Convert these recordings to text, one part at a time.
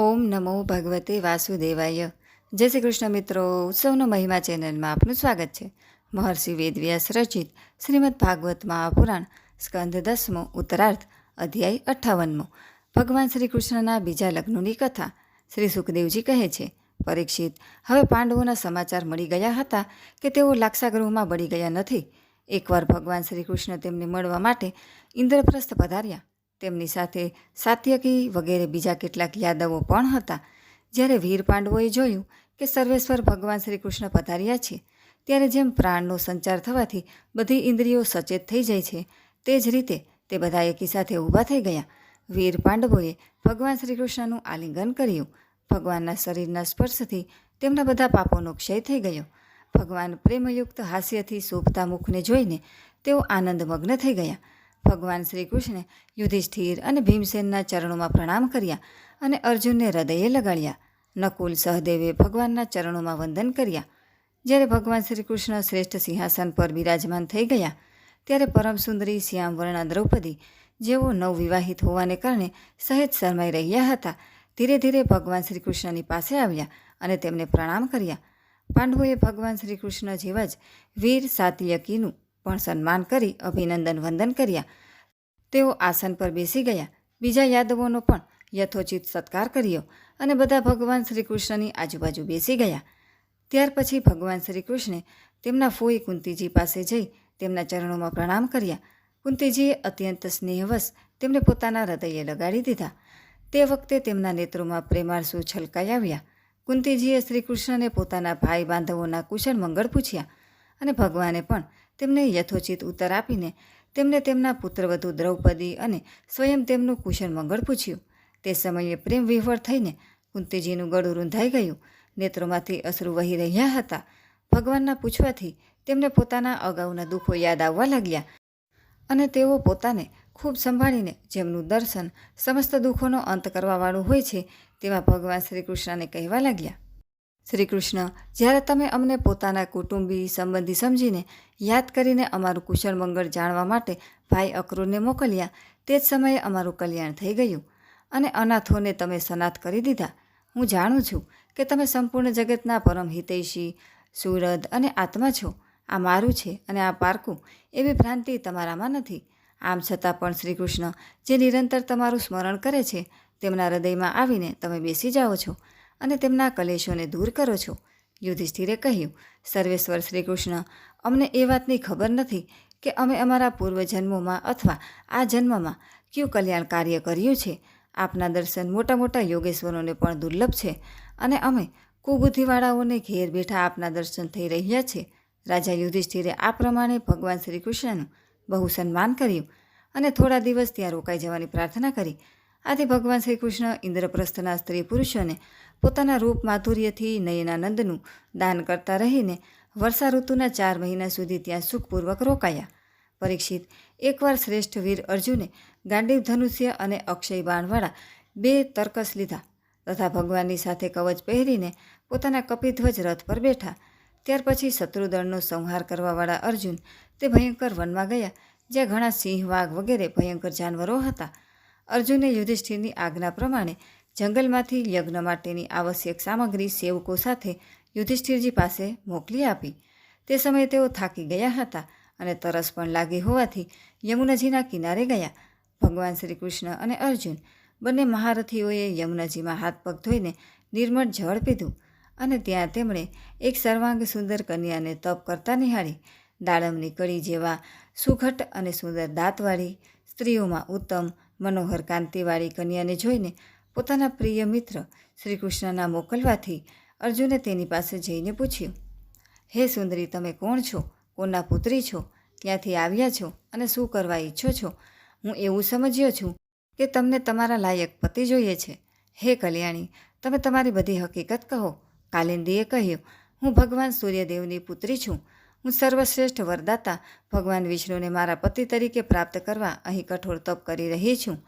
ઓમ નમો ભગવતે વાસુદેવાય. જય શ્રી કૃષ્ણ મિત્રો ઉત્સવનો મહિમા ચેનલમાં આપનું સ્વાગત છે. મહર્ષિ વેદવ્યાસ રચિત શ્રીમદ ભાગવત મહાપુરાણ, સ્કંદ દસમો ઉત્તરાર્થ અધ્યાય અઠ્ઠાવનમો. ભગવાન શ્રી કૃષ્ણના બીજા લગ્નની કથા શ્રી સુખદેવજી કહે છે. પરીક્ષિત, હવે પાંડવોના સમાચાર મળી ગયા હતા કે તેઓ લાક્ષાગૃહમાં બળી ગયા નથી. એકવાર ભગવાન શ્રી કૃષ્ણ તેમને મળવા માટે ઇન્દ્રપ્રસ્થ પધાર્યા. તેમની સાથે સાત્યકી વગેરે બીજા કેટલાક યાદવો પણ હતા. જ્યારે વીર પાંડવોએ જોયું કે સર્વેશ્વર ભગવાન શ્રી કૃષ્ણ પધાર્યા છે, ત્યારે જેમ પ્રાણનો સંચાર થવાથી બધી ઇન્દ્રિયો સચેત થઈ જાય છે, તે જ રીતે તે બધા એકી સાથે ઊભા થઈ ગયા. વીર પાંડવોએ ભગવાન શ્રી કૃષ્ણનું આલિંગન કર્યું. ભગવાનના શરીરના સ્પર્શથી તેમના બધા પાપોનો ક્ષય થઈ ગયો. ભગવાન પ્રેમયુક્ત હાસ્યથી શોભતા મુખને જોઈને તેઓ આનંદમગ્ન થઈ ગયા. ભગવાન શ્રી કૃષ્ણે યુધિષ્ઠિર અને ભીમસેનના ચરણોમાં પ્રણામ કર્યા અને અર્જુનને હૃદયે લગાડ્યા. નકુલ સહદેવે ભગવાનના ચરણોમાં વંદન કર્યા. જ્યારે ભગવાન શ્રી કૃષ્ણ શ્રેષ્ઠ સિંહાસન પર બિરાજમાન થઈ ગયા, ત્યારે પરમ સુંદરી શ્યામવર્ણા દ્રૌપદી, જેઓ નવવિવાહિત હોવાને કારણે સહેજ શરમાઈ રહ્યા હતા, ધીરે ધીરે ભગવાન શ્રી કૃષ્ણની પાસે આવ્યા અને તેમને પ્રણામ કર્યા. પાંડવોએ ભગવાન શ્રી કૃષ્ણ જેવા જ વીર સાત્યકીનું પણ સન્માન કરી, અભિનંદન, વંદન કર્યા. તેઓ આસન પર બેસી ગયા. બીજા યાદવોનો પણ યથોચિત સત્કાર કર્યો અને બધા ભગવાન શ્રી કૃષ્ણની આજુબાજુ બેસી ગયા. ત્યાર પછી ભગવાન શ્રી કૃષ્ણે તેમના ફોઈ કુંતીજી પાસે જઈ તેમના ચરણોમાં પ્રણામ કર્યા. કુંતીજીએ અત્યંત સ્નેહવશ તેમને પોતાના હૃદયે લગાડી દીધા. તે વખતે તેમના નેત્રોમાં પ્રેમારસુ છલકાઈ આવ્યા. કુંતીજીએ શ્રી કૃષ્ણને પોતાના ભાઈ બાંધવોના કુશળ મંગળ પૂછ્યા અને ભગવાને પણ તેમને યથોચિત ઉત્તર આપીને તેમને તેમના પુત્રવધુ દ્રૌપદી અને સ્વયં તેમનું કુશળ મંગળ પૂછ્યું. તે સમયે પ્રેમ વિહવળ થઈને કુંતીજીનું ગળું રૂંધાઈ ગયું. નેત્રોમાંથી અશ્રુ વહી રહ્યા હતા. ભગવાનના પૂછવાથી તેમને પોતાના અગાઉના દુઃખો યાદ આવવા લાગ્યા અને તેઓ પોતાને ખૂબ સંભાળીને જેમનું દર્શન સમસ્ત દુઃખોનો અંત કરવાવાળું હોય છે તેવા ભગવાન શ્રી કૃષ્ણને કહેવા લાગ્યા. શ્રી કૃષ્ણ જ્યારે તમે અમને પોતાના કુટુંબી સંબંધી સમજીને યાદ કરીને અમારું કુશળ મંગળ જાણવા માટે ભાઈ અક્રૂરને મોકલ્યા, તે જ સમયે અમારું કલ્યાણ થઈ ગયું અને અનાથોને તમે સનાથ કરી દીધા. હું જાણું છું કે તમે સંપૂર્ણ જગતના પરમ હિતૈષી, સુરદ અને આત્મા છો. આ મારું છે અને આ પારકું, એવી ભ્રાંતિ તમારામાં નથી. આમ છતાં પણ શ્રી કૃષ્ણ જે નિરંતર તમારું સ્મરણ કરે છે, તેમના હૃદયમાં આવીને તમે બેસી જાઓ છો. અને તેમના કલેશોને દૂર કરો છો. યુધિષ્ઠિરે કહ્યું, સર્વેશ્વર શ્રી કૃષ્ણ અમને એ વાતની ખબર નથી કે અમે અમારા પૂર્વજન્મોમાં અથવા આ જન્મમાં કયું કલ્યાણ કાર્ય કર્યું છે. આપના દર્શન મોટા મોટા યોગેશ્વરોને પણ દુર્લભ છે અને અમે કુબુદ્ધિવાળાઓને ઘેર બેઠા આપના દર્શન થઈ રહ્યા છે. રાજા યુધિષ્ઠિરે આ પ્રમાણે ભગવાન શ્રી કૃષ્ણનું બહુ સન્માન કર્યું અને થોડા દિવસ ત્યાં રોકાઈ જવાની પ્રાર્થના કરી. આથી ભગવાન શ્રી કૃષ્ણ ઇન્દ્રપ્રસ્થના સ્ત્રી પુરુષોને પોતાના રૂપ માધુર્યથી નયનાનંદનું દાન કરતા રહીને વર્ષા ઋતુના ચાર મહિના સુધી ત્યાં સુખપૂર્વક રોકાયા. પરીક્ષિત એકવાર શ્રેષ્ઠ વીર અર્જુને ગાંડીવ ધનુષ્ય અને અક્ષય બાણવાળા બે તર્કસ લીધા તથા ભગવાનની સાથે કવચ પહેરીને પોતાના કપિધ્વજ રથ પર બેઠા. ત્યાર પછી શત્રુદળનો સંહાર કરવાવાળા અર્જુન તે ભયંકર વનમાં ગયા, જ્યાં ઘણા સિંહ, વાઘ વગેરે ભયંકર જાનવરો હતા. અર્જુને યુધિષ્ઠિરની આજ્ઞા પ્રમાણે જંગલમાંથી યજ્ઞ માટેની આવશ્યક સામગ્રી સેવકો સાથે યુધિષ્ઠિરજી પાસે મોકલી આપી. તે સમયે તેઓ થાકી ગયા હતા અને તરસ પણ લાગી હોવાથી યમુનાજીના કિનારે ગયા. ભગવાન શ્રી કૃષ્ણ અને અર્જુન બંને મહારથીઓએ યમુનાજીમાં હાથ પગ ધોઈને નિર્મળ જળ પીધું અને ત્યાં તેમણે એક સર્વાંગ સુંદર કન્યાને તપ કરતા નિહાળી. દાડમની કડી જેવા સુઘટ અને સુંદર દાંતવાળી સ્ત્રીઓમાં ઉત્તમ, મનોહર કાંતિવાળી કન્યાને જોઈને પોતાના પ્રિય મિત્ર શ્રી કૃષ્ણના મોકલવાથી અર્જુને તેની પાસે જઈને પૂછ્યું, હે સુંદરી, તમે કોણ છો? કોના પુત્રી છો? ક્યાંથી આવ્યા છો? અને શું કરવા ઈચ્છો છો? હું એવું સમજ્યો છું કે તમને તમારા લાયક પતિ જોઈએ છે. હે કલ્યાણી, તમે તમારી બધી હકીકત કહો. કાલિંદીએ કહ્યું, હું ભગવાન સૂર્યદેવની પુત્રી છું. હું સર્વશ્રેષ્ઠ વરદાતા ભગવાન વિષ્ણુને મારા પતિ તરીકે પ્રાપ્ત કરવા અહીં કઠોર તપ કરી રહી છું.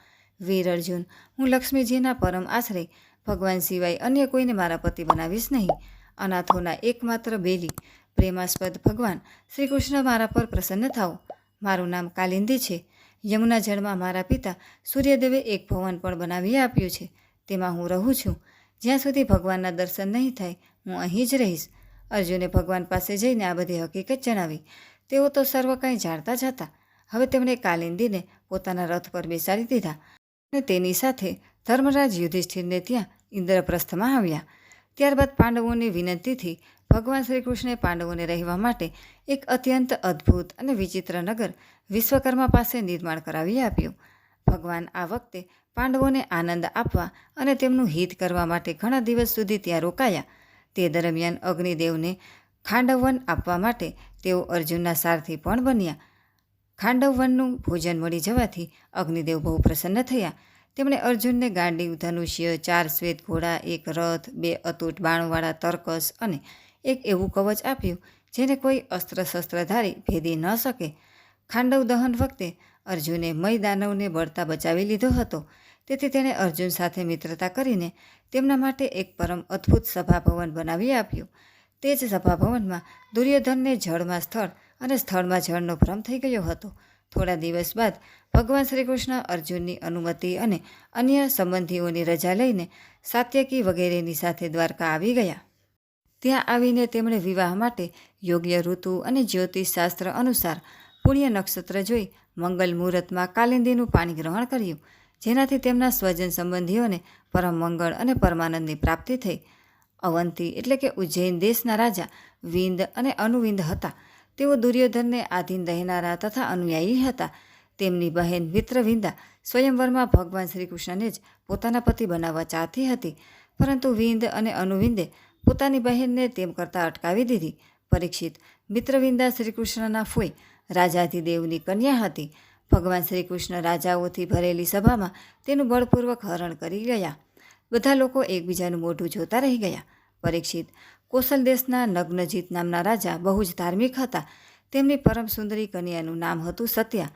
વીર અર્જુન, હું લક્ષ્મીજીના પરમ આશરે, ભગવાન સિવાય અન્ય કોઈને મારા પતિ બનાવીશ નહીં. અનાથોના એકમાત્ર બેલી, પ્રેમાસ્પદ ભગવાન શ્રી કૃષ્ણ મારા પર પ્રસન્ન થાઓ. મારું નામ કાલિંદી છે. યમુના જળમાં મારા પિતા સૂર્યદેવે એક ભવન પણ બનાવી આપ્યું છે. તેમાં હું રહું છું. જ્યાં સુધી ભગવાનના દર્શન નહીં થાય, હું અહીં જ રહીશ. અર્જુને ભગવાન પાસે જઈને આ બધી હકીકત જણાવી. તેઓ તો સર્વ કંઈ જાણતા જ હતા. હવે તેમણે કાલિંદીને પોતાના રથ પર બેસાડી દીધા. અને તેની સાથે ધર્મરાજ યુધિષ્ઠિરને ત્યાં ઇન્દ્રપ્રસ્થમાં આવ્યા. ત્યારબાદ પાંડવોની વિનંતીથી ભગવાન શ્રી કૃષ્ણે પાંડવોને રહેવા માટે એક અત્યંત અદ્ભુત અને વિચિત્ર નગર વિશ્વકર્મા પાસે નિર્માણ કરાવી આપ્યું. ભગવાન આ વખતે પાંડવોને આનંદ આપવા અને તેમનું હિત કરવા માટે ઘણા દિવસ સુધી ત્યાં રોકાયા. તે દરમિયાન અગ્નિદેવને ખાંડવન આપવા માટે તેઓ અર્જુનના સારથી પણ બન્યા. ખાંડવવનનું ભોજન મળી જવાથી અગ્નિદેવ બહુ પ્રસન્ન થયા. તેમણે અર્જુનને ગાંડીવ ધનુષ્ય, ચાર શ્વેત ઘોડા, એક રથ, બે અતૂટ બાણવાળા તર્કસ અને એક એવું કવચ આપ્યું જેને કોઈ અસ્ત્ર શસ્ત્રધારી ભેદી ન શકે. ખાંડવ દહન વખતે અર્જુને મય દાનવને બળતા બચાવી લીધો હતો. તેથી તેણે અર્જુન સાથે મિત્રતા કરીને તેમના માટે એક પરમ અદ્ભુત સભાભવન બનાવી આપ્યું. તે જ સભાભવનમાં દુર્યોધનને જળમાં સ્થળ અને સ્થળમાં જળનો ભ્રમ થઈ ગયો હતો. થોડા દિવસ બાદ ભગવાન શ્રી કૃષ્ણ અર્જુનની અનુમતિ અને અન્ય સંબંધીઓની રજા લઈને સાત્યકી વગેરેની સાથે દ્વારકા આવી ગયા. ત્યાં આવીને તેમણે વિવાહ માટે યોગ્ય ઋતુ અને જ્યોતિષશાસ્ત્ર અનુસાર પુણ્ય નક્ષત્ર જોઈ મંગલ મુહૂર્તમાં કાલિંદીનું પાણી ગ્રહણ કર્યું, જેનાથી તેમના સ્વજન સંબંધીઓને પરમ મંગળ અને પરમાનંદની પ્રાપ્તિ થઈ. અવંતી એટલે કે ઉજ્જૈન દેશના રાજા વિંદ અને અનુવિંદ હતા. તેઓ દુર્યોધનને આધીન રહેનારા તથા અનુયાયી હતા. તેમની બહેન મિત્રવિંદા સ્વયંવરમાં ભગવાન શ્રી કૃષ્ણને જ પોતાના પતિ બનાવવા ચાહતી હતી. પરંતુ વિંદ અને અનુવિંદે પોતાની બહેનને તેમ કરતાં અટકાવી દીધી. પરીક્ષિત મિત્રવિંદા શ્રીકૃષ્ણના ફોઈ રાજાધિદેવની કન્યા હતી. ભગવાન શ્રી કૃષ્ણ રાજાઓથી ભરેલી સભામાં તેનું બળપૂર્વક હરણ કરી ગયા. બધા લોકો એકબીજાનું મોઢું જોતા રહી ગયા. પરીક્ષિત કોસલ દેશના નગ્નજીત નામના રાજા બહુ જ ધાર્મિક હતા. તેમની પરમ સુંદરી કન્યાનું નામ હતું સત્યા.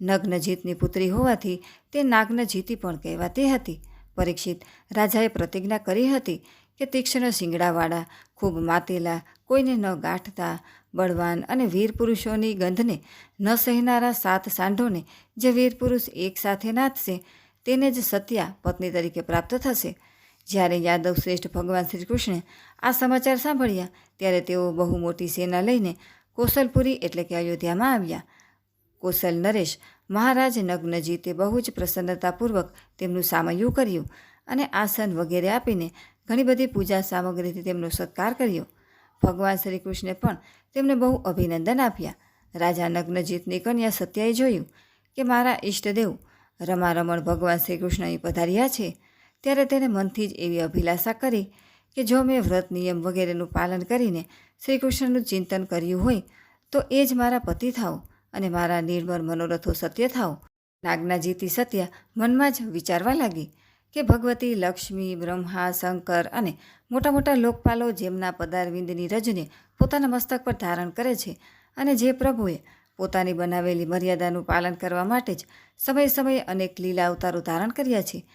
નગ્નજીતની પુત્રી હોવાથી તે નાગ્નજીતી પણ કહેવાતી હતી. પરીક્ષિત રાજાએ પ્રતિજ્ઞા કરી હતી કે તીક્ષ્ણ શિંગડાવાળા, ખૂબ માતેલા, કોઈને ન ગાંઠતા, બળવાન અને વીર પુરુષોની ગંધને ન સહેનારા સાત સાંઢોને જે વીર પુરુષ એકસાથે નાથશે તેને જ સત્યા પત્ની તરીકે પ્રાપ્ત થશે. જ્યારે યાદવ શ્રેષ્ઠ ભગવાન શ્રી કૃષ્ણે આ સમાચાર સાંભળ્યા, ત્યારે તેઓ બહુ મોટી સેના લઈને કોસલપુરી એટલે કે અયોધ્યામાં આવ્યા. કોસલ નરેશ મહારાજ નગ્નજીતે બહુ જ પ્રસન્નતાપૂર્વક તેમનું સામયું કર્યું અને આસન વગેરે આપીને ઘણી બધી પૂજા સામગ્રીથી તેમનો સત્કાર કર્યો. ભગવાન શ્રી કૃષ્ણે પણ તેમને બહુ અભિનંદન આપ્યા. રાજા નગ્નજીતની કન્યા સત્યાએ જોયું કે, મારા ઈષ્ટદેવ, રમારમણ ભગવાન શ્રી કૃષ્ણ અહીં પધાર્યા છે. ત્યારે તેને મનથી જ એવી અભિલાષા કરી કે જો મેં વ્રત નિયમ વગેરેનું પાલન કરીને શ્રી કૃષ્ણનું ચિંતન કર્યું હોય, તો એ જ મારા પતિ થાવ અને મારા નિર્મળ મનોરથો સત્ય થાવ. નાગના જીતી સત્યા મનમાં જ વિચારવા લાગી કે ભગવતી, લક્ષ્મી, બ્રહ્મા, શંકર અને મોટા મોટા લોકપાલો જેમના પદારવિંદની રજને પોતાના મસ્તક પર ધારણ કરે છે અને જે પ્રભુએ પોતાની બનાવેલી મર્યાદાનું પાલન કરવા માટે જ સમય સમયે અનેક લીલા અવતારો ધારણ કર્યા છે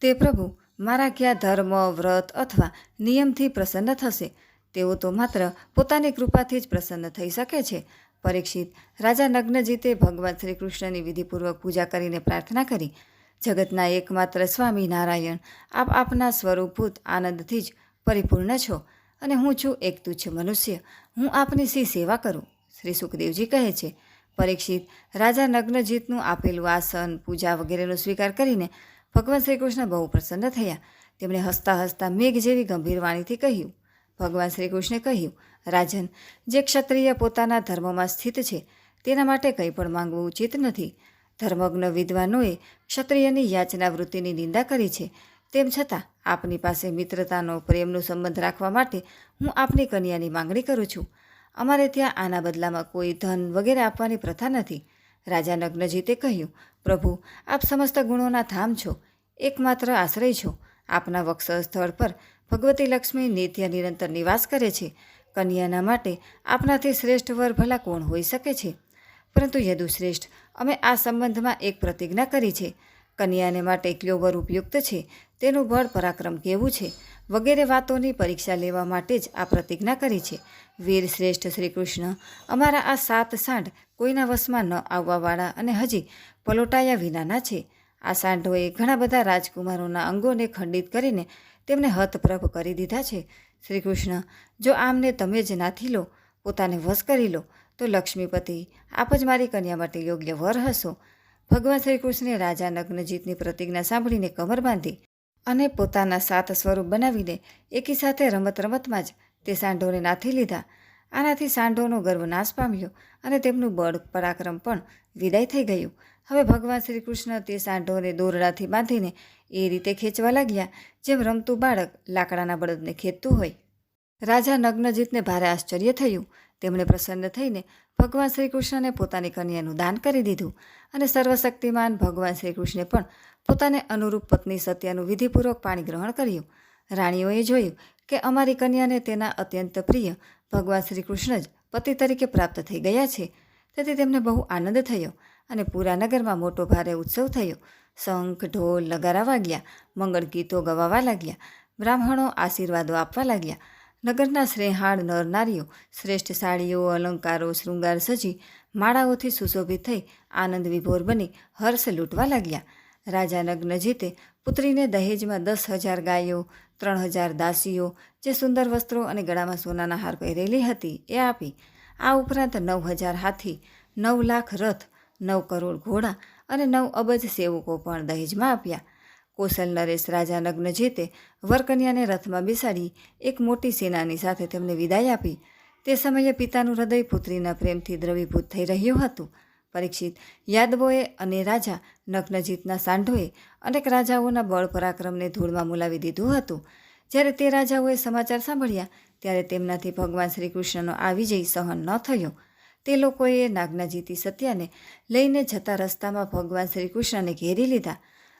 તે પ્રભુ, મારા ક્યાં ધર્મ, વ્રત અથવા નિયમથી પ્રસન્ન થશે? તેઓ તો માત્ર પોતાની કૃપાથી જ પ્રસન્ન થઈ શકે છે. પરીક્ષિત, રાજા નગ્નજીતે ભગવાન શ્રી કૃષ્ણની વિધિપૂર્વક પૂજા કરીને પ્રાર્થના કરી, જગતના એકમાત્ર સ્વામી નારાયણ, આપ આપના સ્વરૂપભૂત આનંદથી જ પરિપૂર્ણ છો અને હું છું એક તુચ્છ મનુષ્ય. હું આપની સી સેવા કરું? શ્રી સુખદેવજી કહે છે. પરીક્ષિત, રાજા નગ્નજીતનું આપેલું આસન, પૂજા વગેરેનો સ્વીકાર કરીને ભગવાન શ્રી કૃષ્ણ બહુ પ્રસન્ન થયા. તેમણે હસતા હસતા મેઘ જેવી ગંભીર વાણીથી કહ્યું, ભગવાન શ્રી કૃષ્ણે કહ્યું, રાજન, જે ક્ષત્રિય પોતાના ધર્મમાં સ્થિત છે, તેના માટે કંઈ પણ માંગવું ઉચિત નથી. ધર્મજ્ઞ વિદ્વાનોએ ક્ષત્રિયની યાચના વૃત્તિની નિંદા કરી છે. તેમ છતાં, આપની પાસે મિત્રતાનો, પ્રેમનો સંબંધ રાખવા માટે હું આપની કન્યાની માંગણી કરું છું. અમારે ત્યાં આના બદલામાં કોઈ ધન વગેરે આપવાની પ્રથા નથી. રાજા નગ્નજીતે કહ્યું પ્રભુ, આપ સમસ્ત ગુણોના ધામ છો. એકમાત્ર આશ્રય છો. આપના વક્ષ સ્થળ પર ભગવતી લક્ષ્મી નિત્ય નિરંતર નિવાસ કરે છે. કન્યાના માટે આપનાથી શ્રેષ્ઠ વર ભલા કોણ હોઈ શકે છે? પરંતુ યદુશ્રેષ્ઠ, અમે આ સંબંધમાં એક પ્રતિજ્ઞા કરી છે. કન્યાને માટે કયો વર ઉપયુક્ત છે? તેનું બળ પરાક્રમ કેવું છે? વગેરે વાતોની પરીક્ષા લેવા માટે જ આ પ્રતિજ્ઞા કરી છે. વીર શ્રેષ્ઠ શ્રી કૃષ્ણ, અમારા આ સાત સાંઢ કોઈના વશમાં ન આવવાવાળા અને હજી પલોટાયા વિનાના છે. આ સાંઢોએ ઘણા બધા રાજકુમારોના અંગોને ખંડિત કરીને તેમને હતપ્રભ કરી દીધા છે. શ્રી કૃષ્ણ, જો આમને તમે જ નાથી લો, પોતાને વશ કરી લો, તો લક્ષ્મીપતિ, આપ જ મારી કન્યા માટે યોગ્ય વર હશો. ભગવાન શ્રી કૃષ્ણે રાજા નગ્નજીતની પ્રતિજ્ઞા સાંભળીને કમર બાંધી અને પોતાના સાત સ્વરૂપ બનાવીને એકી સાથે રમત રમતમાં જ તે સાંઢોને નાથી લીધા. આનાથી સાંઢોનો ગર્વ નાશ પામ્યો અને તેમનું બળ પરાક્રમ પણ વિદાય થઈ ગયું. હવે ભગવાન શ્રી કૃષ્ણ તે સાંઢોને દોરડાથી બાંધીને એ રીતે ખેંચવા લાગ્યા, જેમ રમતું બાળક લાકડાના બળદને ખેંચતું હોય. રાજા નગ્નજીતને ભારે આશ્ચર્ય થયું. તેમણે પ્રસન્ન થઈને ભગવાન શ્રી કૃષ્ણને પોતાની કન્યાનું દાન કરી દીધું અને સર્વશક્તિમાન ભગવાન શ્રી કૃષ્ણે પણ પોતાને અનુરૂપ પત્ની સત્યાનું વિધિપૂર્વક પાણી ગ્રહણ કર્યું. રાણીઓએ જોયું કે અમારી કન્યાને તેના અત્યંત પ્રિય ભગવાન શ્રી કૃષ્ણ જ પતિ તરીકે પ્રાપ્ત થઈ ગયા છે. તેથી તેમને બહુ આનંદ થયો અને પૂરા નગરમાં મોટો ભારે ઉત્સવ થયો. શંખ, ઢોલ લગારાવા વાગ્યા, મંગળ ગીતો ગવાવા લાગ્યા, બ્રાહ્મણો આશીર્વાદો આપવા લાગ્યા નગરના શ્રેહાળ નર નારીઓ, શ્રેષ્ઠ સાડીઓ, અલંકારો, શૃંગાર સજી, માળાઓથી સુશોભિત થઈ આનંદ વિભોર બની હર્ષ લૂંટવા લાગ્યા. રાજા નગ્નજીતે પુત્રીને દહેજમાં દસ હજાર ગાયો, ત્રણ હજાર દાસીઓ, જે સુંદર વસ્ત્રો અને ગળામાં સોનાના હાર પહેરેલી હતી, એ આપી. આ ઉપરાંત નવ હજાર હાથી, નવ લાખ રથ, નવ કરોડ ઘોડા અને નવ અબજ સેવકો પણ દહેજમાં આપ્યા. કૌશલ નરેશ રાજા નગ્નજીતે વરકન્યાને રથમાં બેસાડી એક મોટી સેનાની સાથે તેમને વિદાય આપી. તે સમયે પિતાનું હૃદય પુત્રીના પ્રેમથી દ્રવીભૂત થઈ રહ્યું હતું. પરીક્ષિત યાદવોએ અને રાજા નગ્નજીતના સાંઢોએ અનેક રાજાઓના બળ પરાક્રમને ધૂળમાં મુલાવી દીધું હતું. જ્યારે તે રાજાઓએ સમાચાર સાંભળ્યા, ત્યારે તેમનાથી ભગવાન શ્રી કૃષ્ણનો આ વિજય સહન ન થયો. તે લોકોએ નાગનાજીતી સત્યાને લઈને જતા રસ્તામાં ભગવાન શ્રી કૃષ્ણને ઘેરી લીધા.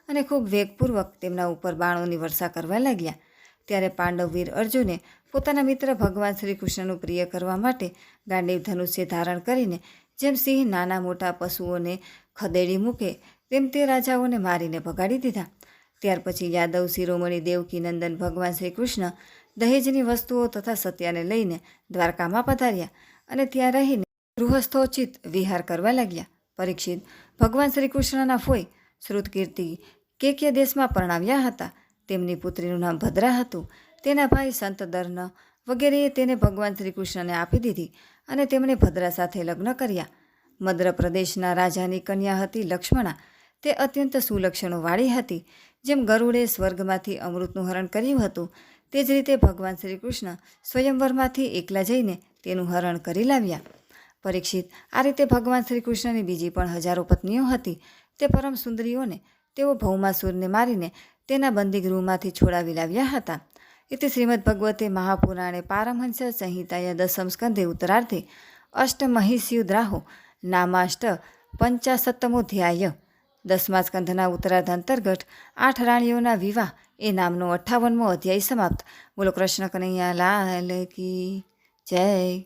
અને ખૂબ વેગપૂર્વક તેમના ઉપર બાણોની વર્ષા કરવા લાગ્યા. ત્યારે પાંડવવીર અર્જુને પોતાના મિત્ર ભગવાન શ્રી કૃષ્ણનું પ્રિય કરવા માટે ગાંડીવ ધનુષ્ય ધારણ કરીને જેમ સિંહ નાના મોટા પશુઓને ખદેડી મૂકે, તેમ તે રાજાઓને મારીને ભગાડી દીધા. ત્યાર પછી યાદવ, શિરોમણી દેવકી નંદન ભગવાન શ્રી કૃષ્ણ દહેજની વસ્તુઓ તથા સત્યાને લઈને દ્વારકામાં પધાર્યા અને ત્યાં રહીને ગૃહસ્થોચિત વિહાર કરવા લાગ્યા. પરીક્ષિત ભગવાન શ્રી કૃષ્ણના ફોઈ, શ્રુતકીર્તિ કેક્ય દેશમાં પરણાવ્યા હતા. તેમની પુત્રીનું નામ ભદ્રા હતું. તેના ભાઈ સંત દર્ન વગેરેએ તેને ભગવાન શ્રી કૃષ્ણને આપી દીધી અને તેમણે ભદ્રા સાથે લગ્ન કર્યા. મદ્ર પ્રદેશના રાજાની કન્યા હતી લક્ષ્મણા. તે અત્યંત સુલક્ષણોવાળી હતી. જેમ ગરુડે સ્વર્ગમાંથી અમૃતનું હરણ કર્યું હતું, તે જ રીતે ભગવાન શ્રી કૃષ્ણ સ્વયંવરમાંથી એકલા જઈને તેનું હરણ કરી લાવ્યા. પરીક્ષિત, આ રીતે ભગવાન શ્રી કૃષ્ણની બીજી પણ હજારો પત્નીઓ હતી. તે પરમ સુંદરીઓને તેઓ ભૌમાસુરને મારીને તેના બંદીગૃહમાંથી છોડાવી લાવ્યા હતા. ઇતિ શ્રીમદ ભગવતે મહાપુરાણે પારમહંસ સંહિતાય દસમ સ્કંધે ઉત્તરાર્ધે અષ્ટમહિષ્યુદ્રાહો નામાષ્ટ પંચાસત્તમોધ્યાય દસમા સ્કંધના ઉત્તરાર્ધ અંતર્ગત આઠ રાણીઓના વિવાહ એ નામનો અઠ્ઠાવનમો અધ્યાય સમાપ્ત. બોલો કૃષ્ણ કનૈયા લાલ કી જય.